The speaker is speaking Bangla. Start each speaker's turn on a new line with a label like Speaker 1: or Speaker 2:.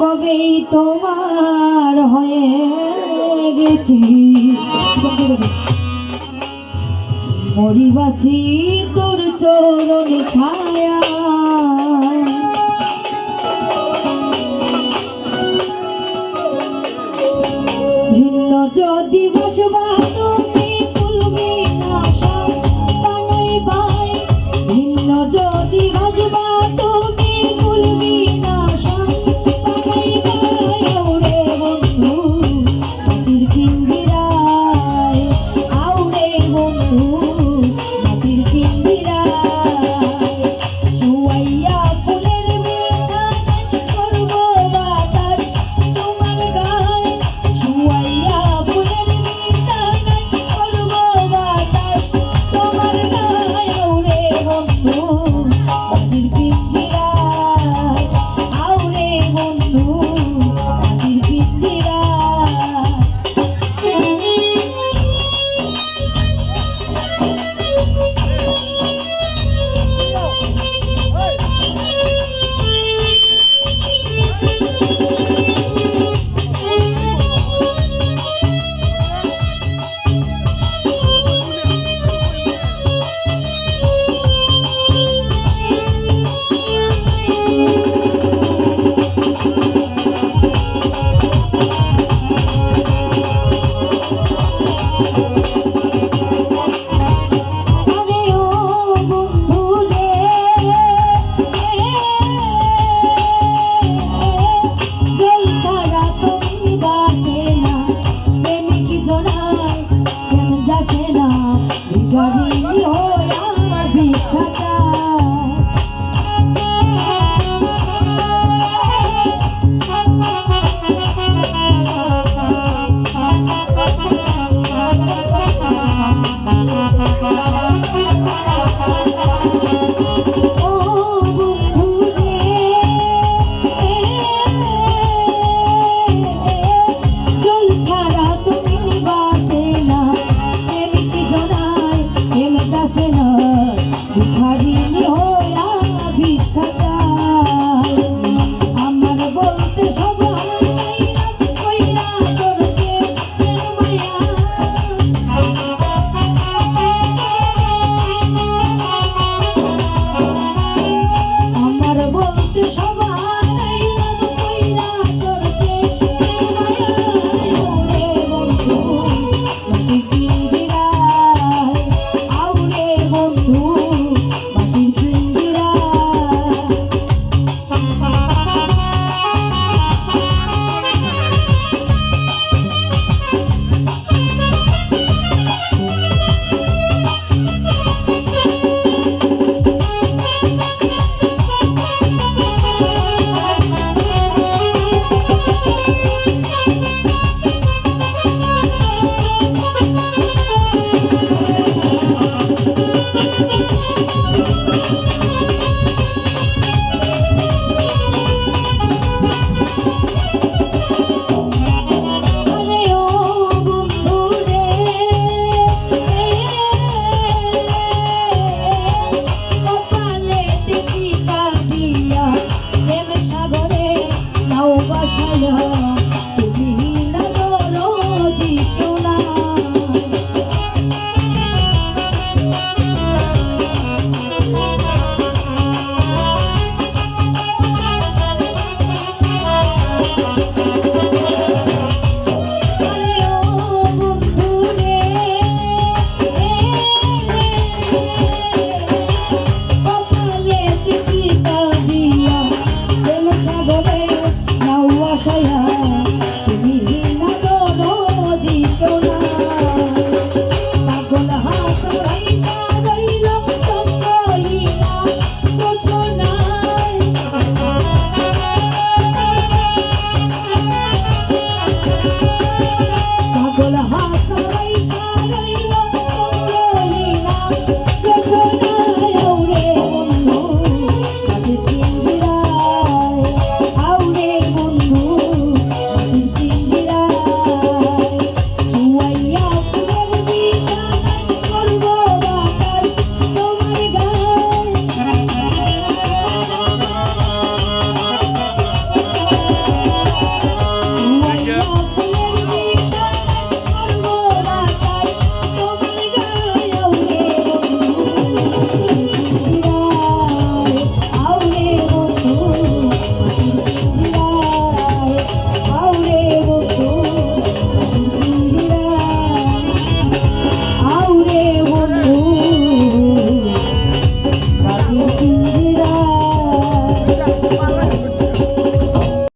Speaker 1: কবেই তোমার হয়ে গেছি? মরিবাসি তোর চরণ ছায়া। ভিন্ন যদি বসবা তুমি ফুলবি না ভিন্ন যদি Ooh. saya